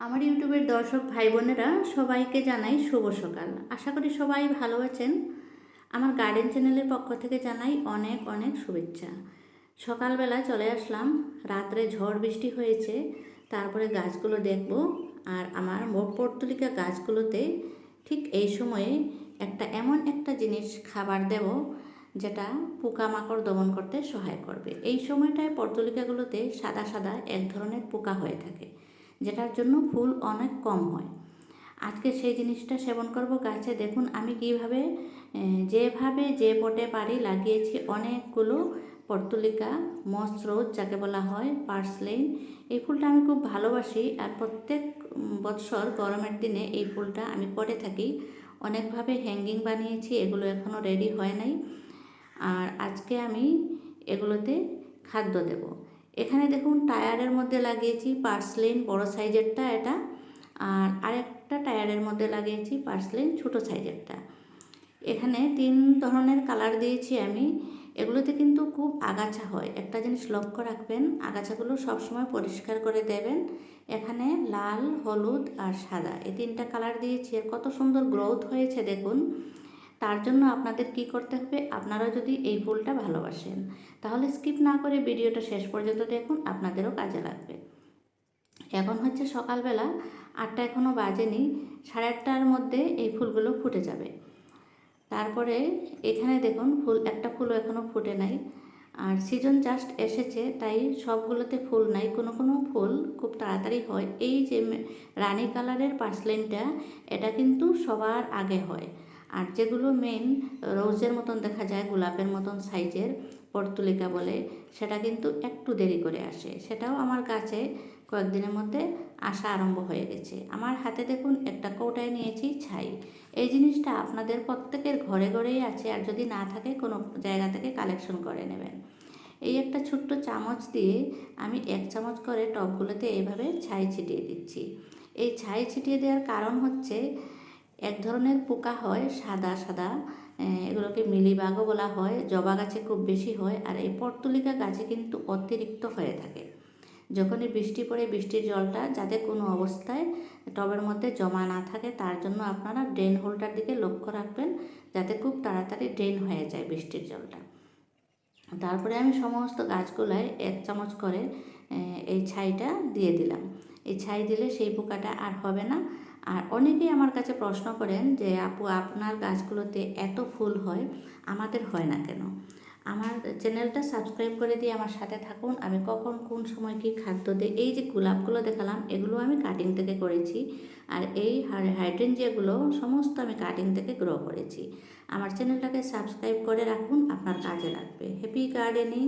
আমার ইউটিউবের দর্শক ভাই বোনেরা সবাইকে জানাই শুভ সকাল। আশা করি সবাই ভালো আছেন। আমার গার্ডেন চ্যানেলের পক্ষ থেকে জানাই অনেক অনেক শুভেচ্ছা। সকালবেলা চলে আসলাম। রাত্রে ঝড় বৃষ্টি হয়েছে, তারপরে গাছগুলো দেখব। আর আমার পর্তুলিকা গাছগুলোতে ঠিক এই সময়ে একটা এমন একটা জিনিস খাবার দেব, যেটা পোকামাকড় দমন করতে সহায় করবে। এই সময়টায় পর্তলিকাগুলোতে সাদা সাদা এক ধরনের পোকা হয়ে থাকে। যেটার জন্য ফুল অনেক কম হয়। আজকে সেই জিনিসটা সেবন করব। গাছে দেখুন, আমি কীভাবে যেভাবে যে পটে পারি লাগিয়েছি, অনেকগুলো পর্তুলিকা মসরোজ যাকে বলা হয় পার্সলেইন এই ফুলটা আমি খুব ভালোবাসি। আর প্রত্যেক বৎসর গরমের দিনে এই ফুলটা আমি করে থাকি। অনেকভাবে হ্যাঙ্গিং বানিয়েছি, এগুলো এখনও রেডি হয় নাই। আর আজকে আমি এগুলোতে খাদ্য দেব। এখানে দেখুন টায়ারের মধ্যে লাগিয়েছি পার্সলিন বড় সাইজেরটা এটা, আর আরেকটা টায়ারের মধ্যে লাগিয়েছি পার্সলিন ছোটো সাইজেরটা। এখানে তিন ধরনের কালার দিয়েছি আমি। এগুলোতে কিন্তু খুব আগাছা হয়। একটা জিনিস লক্ষ্য রাখবেন, আগাছাগুলো সবসময় পরিষ্কার করে দেবেন। এখানে লাল, হলুদ আর সাদা, এই তিনটা কালার দিয়েছি। আর কত সুন্দর গ্রোথ হয়েছে দেখুন। তার জন্য আপনাদের কি করতে হবে? আপনারা যদি এই ফুলটা ভালোবাসেন, তাহলে স্কিপ না করে ভিডিওটা শেষ পর্যন্ত দেখুন, আপনাদেরও কাজে লাগবে। এখন হচ্ছে সকালবেলা আটটা এখনও বাজেনি, সাড়ে আটটার মধ্যে এই ফুলগুলো ফুটে যাবে। তারপরে এখানে দেখুন, ফুল, একটা ফুলও এখনও ফুটে নাই। আর সিজন জাস্ট এসেছে, তাই সবগুলোতে ফুল নাই। কোনো কোনো ফুল খুব তাড়াতাড়ি হয়। এই যে রানী কালারের পার্সলেনটা এটা কিন্তু সবার আগে হয়। আর যেগুলো মেন রোজের মতন দেখা যায়, গোলাপের মতন সাইজের পর্তুলিকা বলে, সেটা কিন্তু একটু দেরি করে আসে। সেটাও আমার কাছে কয়েকদিনের মধ্যে আসা আরম্ভ হয়ে গেছে। আমার হাতে দেখুন একটা কৌটায় নিয়েছি ছাই। এই জিনিসটা আপনাদের প্রত্যেকের ঘরে ঘরেই আছে, আর যদি না থাকে কোনো জায়গা থেকে কালেকশন করে নেবেন। এই একটা ছোট্ট চামচ দিয়ে আমি এক চামচ করে টবগুলোতে এইভাবে ছাই ছিটিয়ে দিচ্ছি। এই ছাই ছিটিয়ে দেওয়ার কারণ হচ্ছে এক ধরনের পোকা হয়, সাদা সাদা এগুলোকে মিলিবাগও বলা হয়, জবা গাছে খুব বেশি হয়, আর এই পর্তুলিকা গাছে কিন্তু অতিরিক্ত হয়ে থাকে। যখনই বৃষ্টি পড়ে, বৃষ্টির জলটা যাতে কোনো অবস্থায় টবের মধ্যে জমা না থাকে, তার জন্য আপনারা ড্রেন হোলটার দিকে লক্ষ্য রাখবেন, যাতে খুব তাড়াতাড়ি ড্রেন হয়ে যায় বৃষ্টির জলটা। তারপরে আমি সমস্ত গাছগুলায় এক চামচ করে এই ছাইটা দিয়ে দিলাম। এই ছাই দিলে সেই পোকাটা আর হবে না। আর অনেকেই আমার কাছে প্রশ্ন করেন যে, আপু, আপনার গাছগুলোতে এত ফুল হয়, আমাদের হয় না কেন? আমার চ্যানেলটা সাবস্ক্রাইব করে দিয়ে আমার সাথে থাকুন। আমি কখন কোন সময় কি খাদ্য দিই, এই যে গোলাপগুলো দেখালাম, এগুলো আমি কাটিং থেকে করেছি। আর এই হাইড্রেনজিয়াগুলো সমস্ত আমি কাটিং থেকে গ্রো করেছি। আমার চ্যানেলটাকে সাবস্ক্রাইব করে রাখুন, আপনার কাজে লাগবে। Happy gardening